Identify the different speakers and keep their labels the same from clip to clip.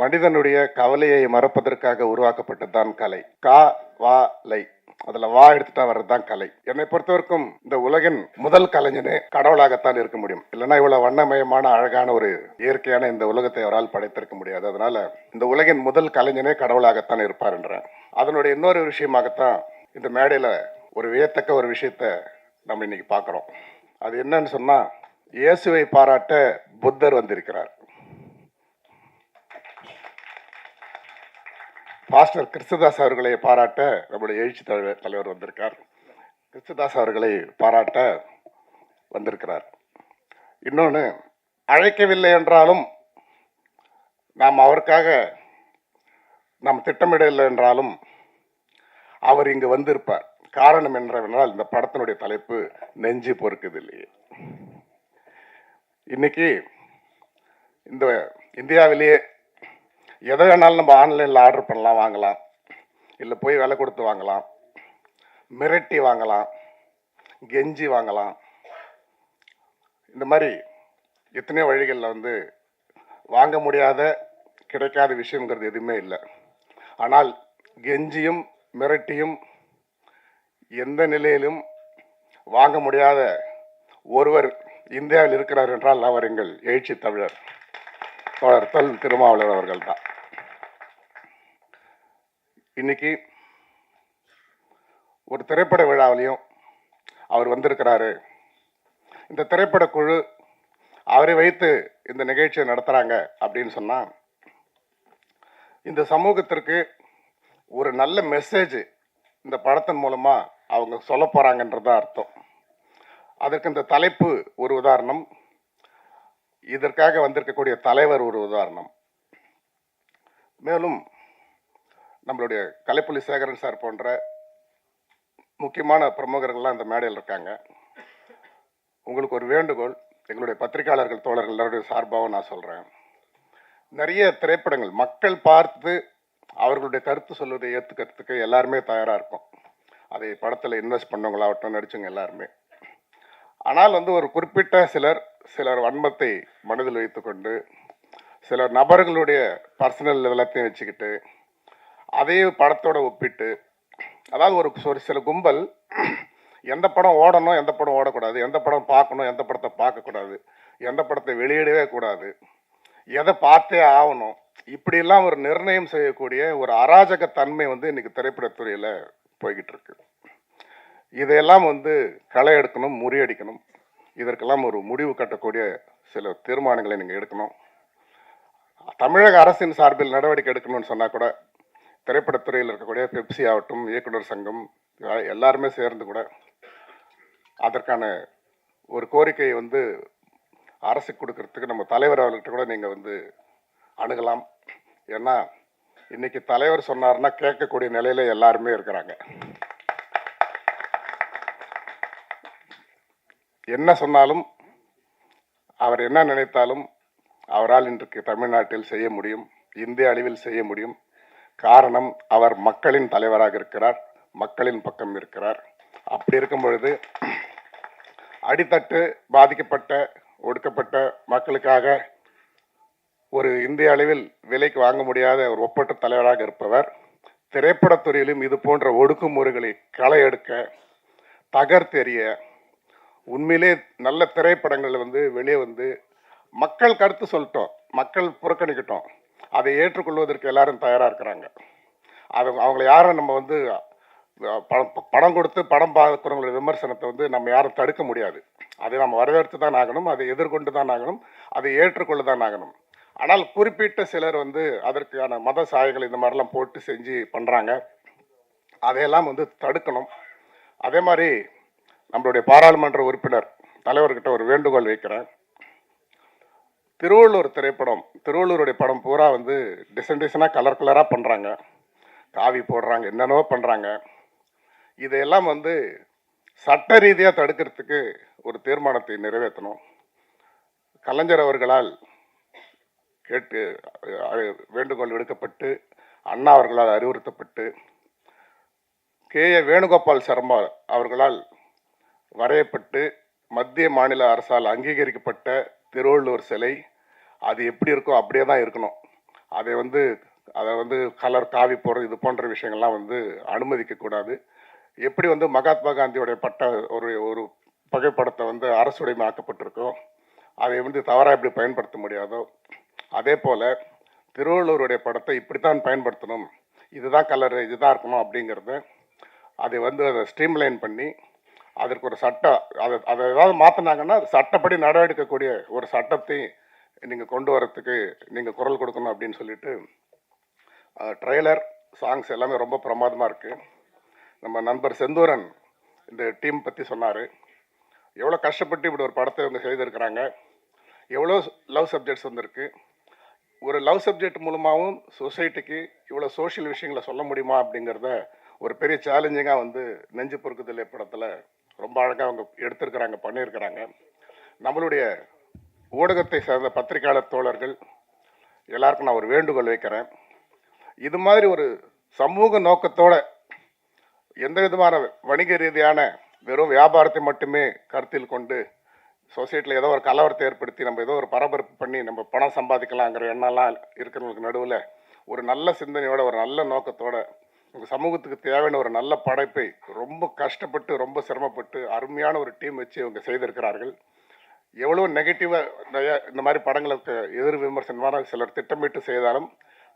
Speaker 1: மனிதனுடைய கவலையை மறப்பதற்காக உருவாக்கப்பட்டதுதான் கலை. கா வா லை. அதுல வா எடுத்துட்டா வர்றதுதான் கலை. என்னை பொறுத்தவரைக்கும் இந்த உலகின் முதல் கலைஞனே கடவுளாகத்தான் இருக்க முடியும். இல்லைன்னா இவ்வளவு வண்ணமயமான அழகான ஒரு இயற்கையான இந்த உலகத்தை அவரால் படைத்திருக்க முடியாது. அதனால இந்த உலகின் முதல் கலைஞனே கடவுளாகத்தான் இருப்பார் அதனுடைய இன்னொரு விஷயமாகத்தான் இந்த மேடையில ஒரு வியத்தக்க ஒரு விஷயத்த நம்ம இன்னைக்கு பார்க்குறோம். அது என்னன்னு சொன்னா இயேசுவை பாராட்ட புத்தர் வந்திருக்கிறார். பாஸ்டர் கிறிஸ்துதாஸ் அவர்களை பாராட்ட நம்முடைய எழுச்சி தலைவர் தலைவர் வந்திருக்கார். கிறிஸ்துதாஸ் அவர்களை பாராட்ட வந்திருக்கிறார். இன்னொன்று அழைக்கவில்லை என்றாலும் நாம் அவருக்காக நாம் திட்டமிடவில்லை என்றாலும் அவர் இங்கு வந்திருப்பார். காரணம் என்னவென்றால் இந்த படத்தினுடைய தலைப்பு நெஞ்சு பொறுக்குது இல்லையே இன்னைக்கு இந்த இந்தியாவிலேயே எதை வேணாலும் நம்ம ஆன்லைனில் ஆர்டர் பண்ணலாம் வாங்கலாம். இல்லை போய் விலை கொடுத்து வாங்கலாம். மிரட்டி வாங்கலாம். கெஞ்சி வாங்கலாம். இந்த மாதிரி எத்தனையோ வழிகளில் வந்து வாங்க முடியாத கிடைக்காத விஷயங்கிறது எதுவுமே இல்லை. ஆனால் கெஞ்சியும் மிரட்டியும் எந்த நிலையிலும் வாங்க முடியாத ஒருவர் இந்தியாவில் இருக்கிறார் என்றால் அவர் எங்கள் எழுச்சி தமிழர். தோழர் தொல் திருமாவளவர் அவர்கள் தான் இன்னைக்கு ஒரு திரைப்பட விழாவிலையும் அவர் வந்திருக்கிறாரு. இந்த திரைப்பட குழு அவரை வைத்து இந்த நிகழ்ச்சியை நடத்துகிறாங்க அப்படின்னு சொன்னால் இந்த சமூகத்திற்கு ஒரு நல்ல மெசேஜ் இந்த படத்தின் மூலமாக அவங்க சொல்ல போகிறாங்கன்றதான் அர்த்தம். அதற்கு இந்த தலைப்பு ஒரு உதாரணம். இதற்காக வந்திருக்கக்கூடிய தலைவர் ஒரு உதாரணம். மேலும் நம்மளுடைய கலைப்புலி சேகரன் சார் போன்ற முக்கியமான பிரமுகர்கள்லாம் இந்த மேடையில் இருக்காங்க. உங்களுக்கு ஒரு வேண்டுகோள் எங்களுடைய பத்திரிகையாளர்கள் தோழர்கள் எல்லாருடைய சார்பாகவும் நான் சொல்கிறேன் நிறைய திரைப்படங்கள் மக்கள் பார்த்து அவர்களுடைய கருத்து சொல்வதை ஏற்றுக்கிறதுக்கு எல்லாருமே தயாராக இருக்கும். அதை படத்தில் இன்வெஸ்ட் பண்ணவங்களாகட்டும் நடிச்சவங்க எல்லாருமே. ஆனால் வந்து ஒரு குறிப்பிட்ட சிலர் சிலர் வன்மத்தை மனதில் வைத்துக்கொண்டு சிலர் நபர்களுடைய பர்சனல் எல்லாத்தையும் வச்சுக்கிட்டு அதே படத்தோட ஒப்பிட்டு அதாவது ஒரு ஒரு சில கும்பல் எந்த படம் ஓடணும் எந்த படம் ஓடக்கூடாது எந்த படம் பார்க்கணும் எந்த படத்தை பார்க்கக்கூடாது எந்த படத்தை வெளியிடவே கூடாது எதை பார்த்தே ஆகணும் இப்படியெல்லாம் ஒரு நிர்ணயம் செய்யக்கூடிய ஒரு அராஜக தன்மை வந்து இன்னைக்கு திரைப்படத்துறையில் போய்கிட்டு இருக்கு இதையெல்லாம் வந்து களை எடுக்கணும் முறியடிக்கணும் இதற்கெல்லாம் ஒரு முடிவு கட்டக்கூடிய சில தீர்மானங்களை நீங்கள் எடுக்கணும். தமிழக அரசின் சார்பில் நடவடிக்கை எடுக்கணும்னு சொன்னால் கூட திரைப்படத்துறையில் இருக்கக்கூடிய பெப்சி ஆகட்டும் இயக்குனர் சங்கம் எல்லாருமே சேர்ந்து கூட அதற்கான ஒரு கோரிக்கையை வந்து அரசுக்கு கொடுக்கறதுக்கு நம்ம தலைவர் அவர்கிட்ட கூட நீங்கள் வந்து அணுகலாம். ஏன்னா இன்னைக்கு தலைவர் சொன்னார்னா கேட்கக்கூடிய நிலையில எல்லாருமே இருக்கிறாங்க. என்ன சொன்னாலும் அவர் என்ன நினைத்தாலும் அவரால் இன்றைக்கு தமிழ்நாட்டில் செய்ய முடியும் இந்திய அளவில் செய்ய முடியும். காரணம் அவர் மக்களின் தலைவராக இருக்கிறார் மக்களின் பக்கம் இருக்கிறார். அப்படி இருக்கும் பொழுது அடித்தட்டு பாதிக்கப்பட்ட ஒடுக்கப்பட்ட மக்களுக்காக ஒரு இந்திய அளவில் விலைக்கு வாங்க முடியாத ஒரு ஒப்பற்ற தலைவராக இருப்பவர் திரைப்படத்துறையிலும் இது போன்ற ஒடுக்குமுறைகளை களை எடுக்க தகர்த்தெறிய உண்மையிலே நல்ல திரைப்படங்கள் வந்து வெளியே வந்து மக்கள் கருத்து சொல்லிட்டோம் மக்கள் புறக்கணிக்கட்டும். அதை ஏற்றுக்கொள்வதற்கு எல்லாரும் தயாராக இருக்கிறாங்க. அது அவங்கள யாரும் நம்ம வந்து பணம் பணம் கொடுத்து படம் பார்க்குறவங்களோட விமர்சனத்தை வந்து நம்ம யாரும் தடுக்க முடியாது. அதை நம்ம வரவேற்று தான் ஆகணும் அதை எதிர்கொண்டு தான் ஆகணும் அதை ஏற்றுக்கொள்ள தான் ஆகணும். ஆனால் குறிப்பிட்ட சிலர் வந்து அதற்கான மத சாயங்கள் இந்த மாதிரிலாம் போட்டு செஞ்சு பண்ணுறாங்க அதையெல்லாம் வந்து தடுக்கணும். அதே மாதிரி நம்மளுடைய பாராளுமன்ற உறுப்பினர் தலைவர்கிட்ட ஒரு வேண்டுகோள் வைக்கிறேன். திருவள்ளூர் திரைப்படம் திருவள்ளூருடைய படம் பூரா வந்து டிசைன் டிசைனாக கலர் கலராக பண்ணுறாங்க காவி போடுறாங்க என்னென்னவோ பண்ணுறாங்க இதையெல்லாம் வந்து சட்ட ரீதியாக தடுக்கிறதுக்கு ஒரு தீர்மானத்தை நிறைவேற்றணும். கலைஞர் அவர்களால் கேட்டு வேண்டுகோள் விடுக்கப்பட்டு அண்ணா அவர்களால் அறிவுறுத்தப்பட்டு கே ஏ வேணுகோபால் சர்மா அவர்களால் வரையப்பட்டு மத்திய மாநில அரசால் அங்கீகரிக்கப்பட்ட திருவள்ளுவர் சிலை அது எப்படி இருக்கோ அப்படியே தான் இருக்கணும். அதை வந்து அதை வந்து கலர் காவி போடுறது இது போன்ற விஷயங்கள்லாம் வந்து அனுமதிக்கக்கூடாது. எப்படி வந்து மகாத்மா காந்தியோடைய பட்ட ஒரு ஒரு புகைப்படத்தை வந்து அரசுடைமையாக்கப்பட்டிருக்கோ அதை வந்து தவறாக எப்படி பயன்படுத்த முடியாதோ அதே போல் திருவள்ளுவருடைய படத்தை இப்படித்தான் பயன்படுத்தணும். இதுதான் கலரு இதுதான் இருக்கணும் அப்படிங்கிறத அதை வந்து அதை ஸ்ட்ரீம்லைன் பண்ணி அதற்கு ஒரு சட்டம் அதை அதை ஏதாவது மாற்றினாங்கன்னா சட்டப்படி நடவடிக்கக்கூடிய ஒரு சட்டத்தை நீங்கள் கொண்டு வரத்துக்கு நீங்கள் குரல் கொடுக்கணும் அப்படின்னு சொல்லிட்டு ட்ரெய்லர் சாங்ஸ் எல்லாமே ரொம்ப பிரமாதமாக இருக்குது நம்ம நண்பர் செந்தூரன் இந்த டீம் பற்றி சொன்னார். எவ்வளோ கஷ்டப்பட்டு இப்படி ஒரு படத்தை இவங்க செய்திருக்கிறாங்க. எவ்வளோ லவ் சப்ஜெக்ட்ஸ் வந்திருக்கு. ஒரு லவ் சப்ஜெக்ட் மூலமாகவும் சொசைட்டிக்கு இவ்வளோ சோஷியல் விஷயங்களை சொல்ல முடியுமா அப்படிங்கிறத ஒரு பெரிய சேலஞ்சிங்காக வந்து நெஞ்சு பொறுக்குதல் படத்தில். ரொம்ப அழகாக அவங்க எடுத்திருக்கிறாங்க பண்ணியிருக்கிறாங்க. நம்மளுடைய ஊடகத்தை சேர்ந்த பத்திரிகையாளர் தோழர்கள் எல்லாருக்கும் நான் ஒரு வேண்டுகோள் வைக்கிறேன். இது மாதிரி ஒரு சமூக நோக்கத்தோட எந்த விதமான வணிக ரீதியான வெறும் வியாபாரத்தை மட்டுமே கருத்தில் கொண்டு சொசைட்டியில் ஏதோ ஒரு கலவரத்தை ஏற்படுத்தி நம்ம ஏதோ ஒரு பரபரப்பு பண்ணி நம்ம பணம் சம்பாதிக்கலாங்கிற எண்ணம்லாம் இருக்கிறவங்களுக்கு நடுவில் ஒரு நல்ல சிந்தனையோட ஒரு நல்ல நோக்கத்தோட உங்க சமூகத்துக்கு தேவையான ஒரு நல்ல படைப்பை ரொம்ப கஷ்டப்பட்டு ரொம்ப சிரமப்பட்டு அருமையான ஒரு டீம் வச்சு இவங்க செய்திருக்கிறார்கள். எவ்வளோ நெகட்டிவாக இந்த மாதிரி படங்களுக்கு எதிர் விமர்சனமான சிலர் திட்டமிட்டு செய்தாலும்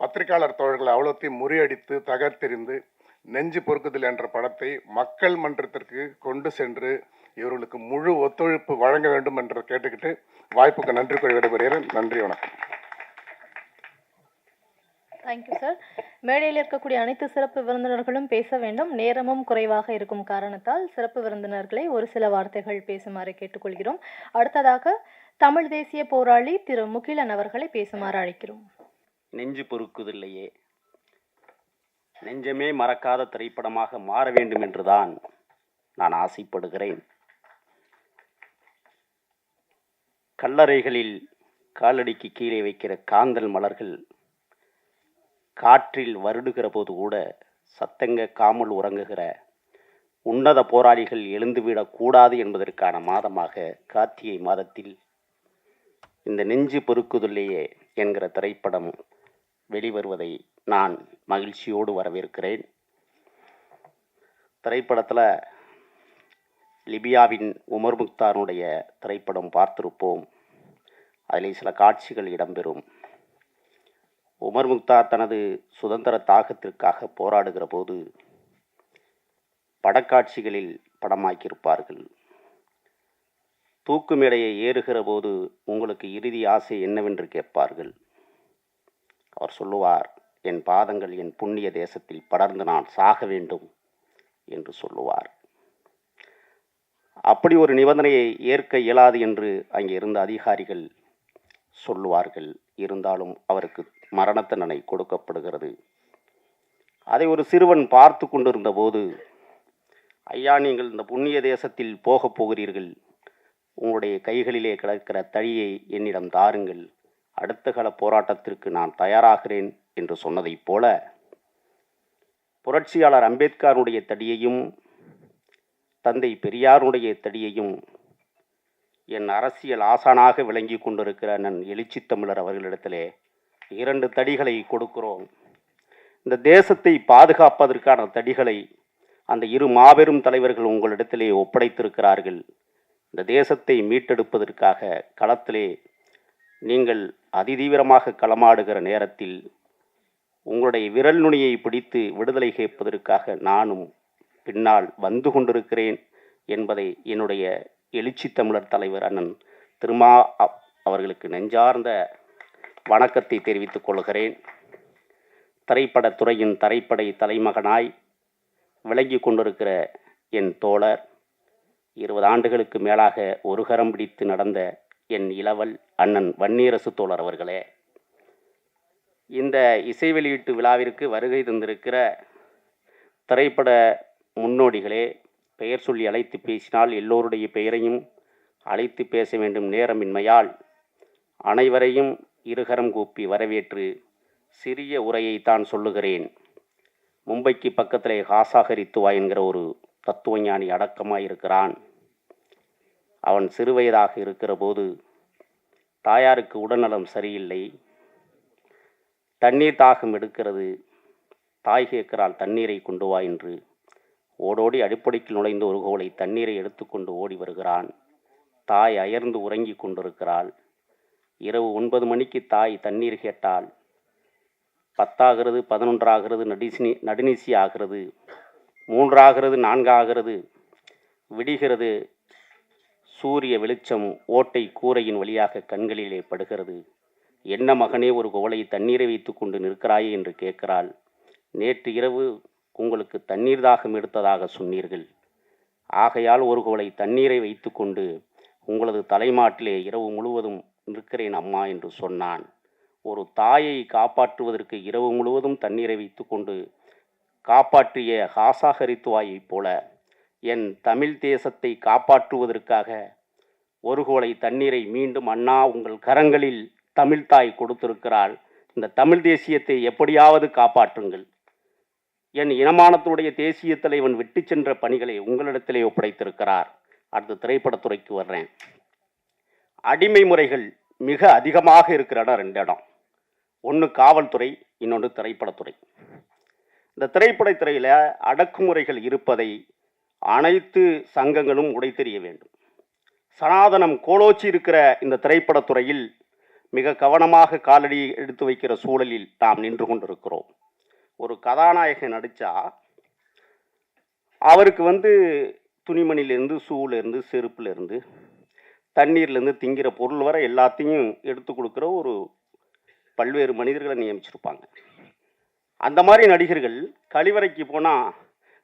Speaker 1: பத்திரிகையாளர் தோழர்கள் அவ்வளோத்தையும் முறியடித்து தகர்த்தெறிந்து நெஞ்சு பொறுக்குதல் என்ற படத்தை மக்கள் மன்றத்திற்கு கொண்டு சென்று இவர்களுக்கு முழு ஒத்துழைப்பு வழங்க வேண்டும் என்று கேட்டுக்கிட்டு வாய்ப்புக்கு நன்றி கூறி விடைபெறுகிறேன். நன்றி வணக்கம்.
Speaker 2: தேங்க்யூ சார் மேடையில் இருக்கக்கூடிய அனைத்து சிறப்பு விருந்தினர்களும் பேச வேண்டும். நேரமும் குறைவாக இருக்கும் காரணத்தால் சிறப்பு விருந்தினர்களை ஒரு சில வார்த்தைகள் பேசுமாறு கேட்டுக்கொள்கிறோம். அடுத்ததாக தமிழ் தேசிய போராளி திரு முகிலன் அவர்களை பேசுமாறு அழைக்கிறோம்.
Speaker 3: நெஞ்சு பொறுக்குதில்லையே. நெஞ்சமே மறக்காத திரைப்படமாக மாற வேண்டும் என்றுதான் நான் ஆசைப்படுகிறேன். கல்லறைகளில் காலடிக்கு கீழே வைக்கிற காந்தல் மலர்கள் காற்றில் வருடுகிற போது கூட சத்தங்க காமல் உறங்குகிற உன்னத போராளிகள் எழுந்துவிடக்கூடாது என்பதற்கான மாதமாக கார்த்திகை மாதத்தில் இந்த நெஞ்சு பொறுக்குதுள்ளேயே என்கிற திரைப்படம் வெளிவருவதை நான் மகிழ்ச்சியோடு வரவேற்கிறேன். திரைப்படத்தில் லிபியாவின் உமர் முக்தாருடைய திரைப்படம் பார்த்திருப்போம். அதில் சில காட்சிகள் இடம்பெறும். உமர் முக்தார் தனது சுதந்திர தாகத்திற்காக போராடுகிற போது படக்காட்சிகளில் படமாக்கியிருப்பார்கள். தூக்கு மேடையை ஏறுகிற போது உங்களுக்கு இறுதி ஆசை என்னவென்று கேட்பார்கள். அவர் சொல்லுவார் என் பாதங்கள் என் புண்ணிய தேசத்தில் படர்ந்து நான் சாக வேண்டும் என்று சொல்லுவார். அப்படி ஒரு நிபந்தனையை ஏற்க இயலாது என்று அங்கே இருந்த அதிகாரிகள் சொல்லுவார்கள். இருந்தாலும் அவருக்கு மரண தண்டனை கொடுக்கப்படுகிறது. அதை ஒரு சிறுவன் பார்த்து கொண்டிருந்த போது ஐயா நீங்கள் இந்த புண்ணிய தேசத்தில் போகப் போகிறீர்கள். உங்களுடைய கைகளிலே கிடக்கிற தழியை என்னிடம் தாருங்கள். அடுத்த கால போராட்டத்திற்கு நான் தயாராகிறேன் என்று சொன்னதைப் போல புரட்சியாளர் அம்பேத்கருடைய தடியையும் தந்தை பெரியாருடைய தடியையும் என் அரசியல் ஆசானாக விளங்கி கொண்டிருக்கிற நன் எழுச்சி தமிழர் அவர்களிடத்திலே. இரண்டு தடிகளை கொடுக்கிறோம். இந்த தேசத்தை பாதுகாப்பதற்கான தடிகளை அந்த இரு மாபெரும் தலைவர்கள் உங்களிடத்திலே ஒப்படைத்திருக்கிறார்கள். இந்த தேசத்தை மீட்டெடுப்பதற்காக களத்திலே நீங்கள் அதிதீவிரமாக களமாடுகிற நேரத்தில் உங்களுடைய விரல் நுனியை பிடித்து விடுதலை கேட்பதற்காக நானும் பின்னால் வந்து கொண்டிருக்கிறேன் என்பதை என்னுடைய எழுச்சி தமிழர் தலைவர் அண்ணன் திருமா அவர்களுக்கு நெஞ்சார்ந்த வணக்கத்தை தெரிவித்துக் கொள்கிறேன். திரைப்படத்துறையின் தரைப்படை தலைமகனாய் விளங்கி கொண்டிருக்கிற என் தோழர் இருபது ஆண்டுகளுக்கு மேலாக ஒரு கரம் பிடித்து நடந்த என் இளவல் அண்ணன் வன்னியரசு தோழர் அவர்களே. இந்த இசை வெளியீட்டு விழாவிற்கு வருகை தந்திருக்கிற திரைப்பட முன்னோடிகளே பெயர் சொல்லி அழைத்து பேசினால் எல்லோருடைய பெயரையும் அழைத்து பேச வேண்டும் நேரமின்மையால். அனைவரையும் இருகரம் கூப்பி வரவேற்று சிறிய உரையை தான் சொல்லுகிறேன். மும்பைக்கு பக்கத்திலே ஹாசாகரித்துவா என்கிற ஒரு தத்துவஞானி அடக்கமாயிருக்கிறான். அவன் சிறுவயதாக இருக்கிற போது தாயாருக்கு உடல்நலம் சரியில்லை. தண்ணீர் தாகம் எடுக்கிறது. தாய் கேட்கிறாள் தண்ணீரை கொண்டு வா என்று. ஓடோடி அடிப்படைக்கு நுழைந்த ஒரு கோலை தண்ணீரை எடுத்துக்கொண்டு ஓடி வருகிறான். தாய் அயர்ந்து உறங்கிக் கொண்டிருக்கிறாள். இரவு ஒன்பது மணிக்கு தாய் தண்ணீர் கேட்டால் பத்தாகிறது பதினொன்றாகிறது நடிசினி நடுநிசி ஆகிறது. மூன்றாகிறது நான்காகிறது. விடிகிறது. சூரிய வெளிச்சம் ஓட்டை கூரையின் வழியாக கண்களிலே படுகிறது. என்ன மகனே ஒரு குவளை தண்ணீரை வைத்து கொண்டு நிற்கிறாயே என்று கேட்கிறாள். நேற்று இரவு உங்களுக்கு தண்ணீர் தாகம் எடுத்ததாக சொன்னீர்கள். ஆகையால் ஒரு குவளை தண்ணீரை வைத்துக்கொண்டு உங்களது தலைமாட்டிலே இரவு முழுவதும் நிற்கிறேன் அம்மா என்று சொன்னான். ஒரு தாயை காப்பாற்றுவதற்கு இரவு முழுவதும் தண்ணீரை வைத்துக்கொண்டு காப்பாற்றிய ஹாசாகரித்துவாயைப் போல என் தமிழ் தேசத்தை காப்பாற்றுவதற்காக ஒரு கோலை தண்ணீரை மீண்டும் அண்ணா உங்கள் கரங்களில் தமிழ்தாய் கொடுத்திருக்கிறாள். இந்த தமிழ் தேசியத்தை எப்படியாவது காப்பாற்றுங்கள். என் இனமானத்தினுடைய தேசிய தலைவன் விட்டு சென்ற பணிகளை உங்களிடத்திலே ஒப்படைத்திருக்கிறார். அடுத்த திரைப்படத்துறைக்கு வர்றேன். அடிமை முறைகள் மிக அதிகமாக இருக்கிற இடம் ரெண்டு இடம். ஒன்று காவல்துறை இன்னொன்று திரைப்படத்துறை. இந்த திரைப்படத்துறையில் அடக்குமுறைகள் இருப்பதை அனைத்து சங்கங்களும் உடைத்தெறிய வேண்டும். சனாதனம் கோலோச்சி இருக்கிற இந்த திரைப்படத்துறையில் மிக கவனமாக காலடி எடுத்து வைக்கிற சூழலில் நாம் நின்று கொண்டிருக்கிறோம். ஒரு கதாநாயகன் நடித்தா அவருக்கு வந்து துணிமணிலேருந்து ஷூலேருந்து செருப்புலேருந்து தண்ணீர்லேருந்து திங்கிற பொருள் வரை எல்லாத்தையும் எடுத்து கொடுக்குற ஒரு பல்வேறு மனிதர்களை நியமிச்சிருப்பாங்க. அந்த மாதிரி நடிகர்கள் கழிவறைக்கு போனால்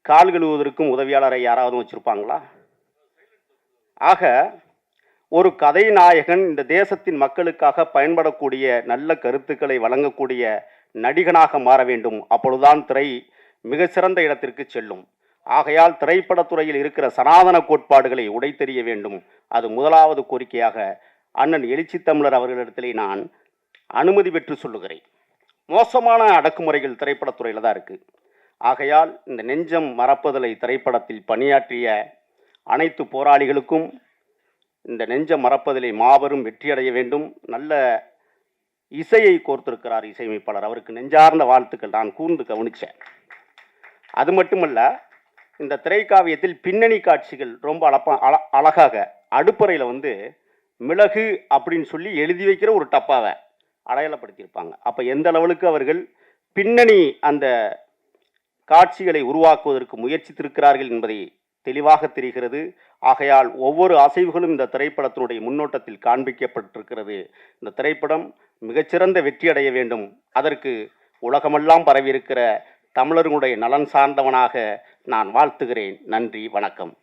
Speaker 3: கால் கழுவுவதற்கும் உதவியாளரை யாராவது வச்சுருப்பாங்களா? ஆக ஒரு கதை நாயகன் இந்த தேசத்தின் மக்களுக்காக பயன்படக்கூடிய நல்ல கருத்துக்களை வழங்கக்கூடிய நடிகனாக மாற வேண்டும். அப்பொழுதுதான் திரை மிகச்சிறந்த இடத்திற்கு செல்லும். ஆகையால் திரைப்படத்துறையில் இருக்கிற சனாதன கோட்பாடுகளை உடைத்தெறிய வேண்டும். அது முதலாவது கோரிக்கையாக அண்ணன் எழுச்சி தமிழர் அவர்களிடத்திலே நான் அனுமதி பெற்று சொல்லுகிறேன். மோசமான அடக்குமுறைகள் திரைப்படத்துறையில் தான் இருக்குது ஆகையால் இந்த நெஞ்சம் மறப்பதலை திரைப்படத்தில் பணியாற்றிய அனைத்து போராளிகளுக்கும் இந்த நெஞ்சம் மறப்பதிலே மாபெரும் வெற்றியடைய வேண்டும். நல்ல இசையை கோர்த்திருக்கிறார் இசையமைப்பாளர். அவருக்கு நெஞ்சார்ந்த வாழ்த்துக்கள். நான் கூர்ந்து கவனித்தேன் அது மட்டுமல்ல இந்த திரைக்காவியத்தில் பின்னணி காட்சிகள் ரொம்ப அழப்ப அழ அழகாக அடுப்பறையில் வந்து மிளகு அப்படின்னு சொல்லி எழுதி வைக்கிற ஒரு டப்பாவை அடையாளப்படுத்தியிருப்பாங்க. அப்போ எந்த அளவுக்கு அவர்கள் பின்னணி அந்த காட்சிகளை உருவாக்குவதற்கு முயற்சித்திருக்கிறார்கள் என்பதை தெளிவாக தெரிகிறது. ஆகையால் ஒவ்வொரு அசைவுகளும் இந்த திரைப்படத்தினுடைய முன்னோட்டத்தில் காண்பிக்கப்பட்டிருக்கிறது. இந்த திரைப்படம் மிகச்சிறந்த வெற்றி அடைய வேண்டும். அதற்கு உலகமெல்லாம் பரவியிருக்கிற தமிழர்களுடைய நலன் சார்ந்தவனாக நான் வாழ்த்துகிறேன். நன்றி வணக்கம்.